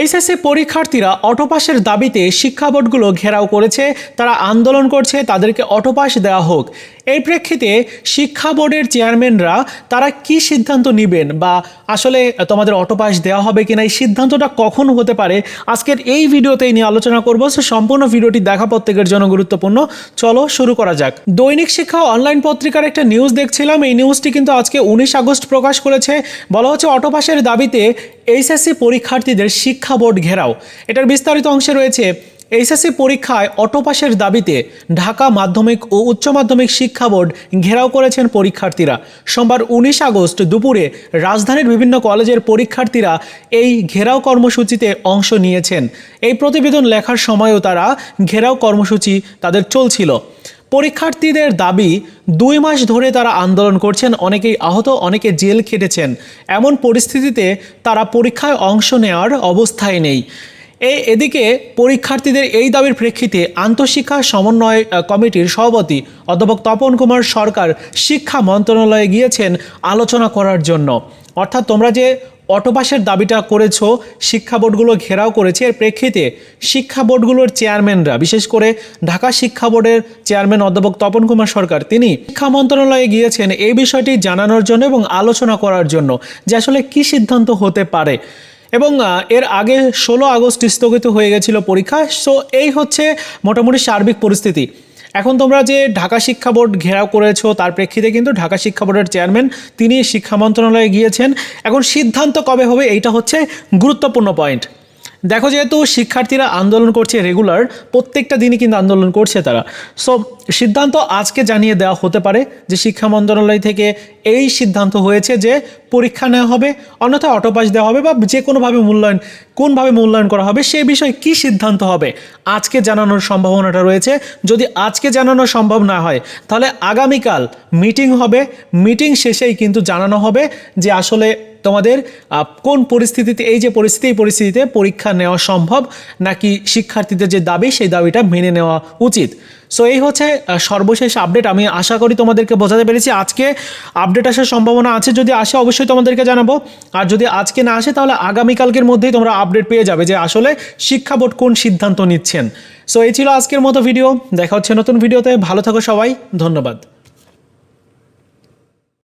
HSC পরীক্ষার্থীরা অটোপাসের দাবিতে শিক্ষা বোর্ডগুলো ঘেরাও করেছে, তারা আন্দোলন করছে, তাদেরকে অটোপাস দেওয়া হোক। এই প্রেক্ষিতে শিক্ষা বোর্ডের চেয়ারম্যানরা, তারা কি সিদ্ধান্ত নেবেন বা আসলে তোমাদের অটোপাস দেওয়া হবে কিনা, এই সিদ্ধান্তটা কখন হতে পারে, আজকের এই ভিডিওতেই নিয়ে আলোচনা করব। সো সম্পূর্ণ ভিডিওটি দেখা প্রত্যেকের জন্য গুরুত্বপূর্ণ। চলো শুরু করা যাক। দৈনিক শিক্ষা অনলাইন পত্রিকার একটা নিউজ দেখছিলাম। এই নিউজটি কিন্তু আজকে উনিশ আগস্ট প্রকাশ করেছে। বলা হচ্ছে অটোপাসের দাবিতে এইচএসসি পরীক্ষার্থীদের শিক্ষা বোর্ড ঘেরাও। এটার বিস্তারিত অংশে রয়েছে, এইচএসসি পরীক্ষায় অটোপাসের দাবিতে ঢাকা মাধ্যমিক ও উচ্চ মাধ্যমিক শিক্ষা বোর্ড ঘেরাও করেছেন পরীক্ষার্থীরা। সোমবার উনিশ আগস্ট দুপুরে রাজধানীর বিভিন্ন কলেজের পরীক্ষার্থীরা এই ঘেরাও কর্মসূচিতে অংশ নিয়েছেন। এই প্রতিবেদন লেখার সময়ও তারা ঘেরাও কর্মসূচি তাদের চলছিল। পরীক্ষার্থীদের দাবি, দুই মাস ধরে তারা আন্দোলন করছেন, অনেকেই আহত, অনেকে জেল খেটেছেন। এমন পরিস্থিতিতে তারা পরীক্ষায় অংশ নেওয়ার অবস্থায় নেই। এই এদিকে পরীক্ষার্থীদের এই দাবির প্রেক্ষিতে আন্তঃশিক্ষা সমন্বয় কমিটির সভাপতি অধ্যাপক তপন কুমার সরকার শিক্ষা মন্ত্রণালয়ে গিয়েছেন আলোচনা করার জন্য। অর্থাৎ তোমরা যে অটোপাসের দাবিটা করেছ, শিক্ষা বোর্ডগুলো ঘেরাও করেছে। এর প্রেক্ষিতে শিক্ষা বোর্ডগুলোর চেয়ারম্যানরা, বিশেষ করে ঢাকা শিক্ষা বোর্ডের চেয়ারম্যান অধ্যাপক তপন কুমার সরকার, তিনি শিক্ষা মন্ত্রণালয়ে গিয়েছেন এই বিষয়টি জানানোর জন্য এবং আলোচনা করার জন্য যে আসলে কি সিদ্ধান্ত হতে পারে। এবং এর আগে ষোলো আগস্ট স্থগিত হয়ে গেছিল পরীক্ষা। সো এই হচ্ছে মোটামুটি সার্বিক পরিস্থিতি। এখন তোমরা যে ঢাকা শিক্ষা বোর্ড ঘেরাও করেছ, তার প্রেক্ষিতে কিন্তু ঢাকা শিক্ষা বোর্ডের চেয়ারম্যান তিনি শিক্ষা মন্ত্রণালয়ে গিয়েছেন। এখন সিদ্ধান্ত কবে হবে, এইটা হচ্ছে গুরুত্বপূর্ণ পয়েন্ট দেখো, যেহেতু শিক্ষার্থীরা আন্দোলন করছে রেগুলার, প্রত্যেকটা দিনই কিন্তু আন্দোলন করছে তারা। সো সিদ্ধান্ত আজকে জানিয়ে দেওয়া হতে পারে যে শিক্ষা মন্ত্রণালয় থেকে এই সিদ্ধান্ত হয়েছে যে পরীক্ষা নেওয়া হবে, অন্যথায় অটোপাস দেওয়া হবে বা যে কোনোভাবে মূল্যায়ন, কোনভাবে মূল্যায়ন করা হবে, সে বিষয়ে কি সিদ্ধান্ত হবে, আজকে জানানোর সম্ভাবনাটা রয়েছে। যদি আজকে জানানো সম্ভব না হয়, তাহলে আগামীকাল মিটিং হবে। মিটিং শেষেই কিন্তু জানানো হবে যে আসলে তোমাদের কোন পরিস্থিতিতে, এই যে পরিস্থিতি, এই পরিস্থিতিতে পরীক্ষা নেওয়া সম্ভব নাকি শিক্ষার্থীদের যে দাবি, সেই দাবিটা মেনে নেওয়া উচিত? সো এই হচ্ছে সর্বশেষ আপডেট আমি আশা করি তোমাদেরকে বোঝাতে পেরেছি। আজকে আপডেট আসার সম্ভাবনা আছে। যদি আসে, অবশ্যই তোমাদেরকে জানাব। আর যদি আজকে না আসে, তাহলে আগামীকালকের মধ্যেই তোমরা আপডেট পেয়ে যাবে যে আসলে শিক্ষা বোর্ড কোন সিদ্ধান্ত নিচ্ছেন। সো এই ছিল আজকের মতো ভিডিও দেখা হচ্ছে নতুন ভিডিওতে ভালো থাকো সবাই। ধন্যবাদ।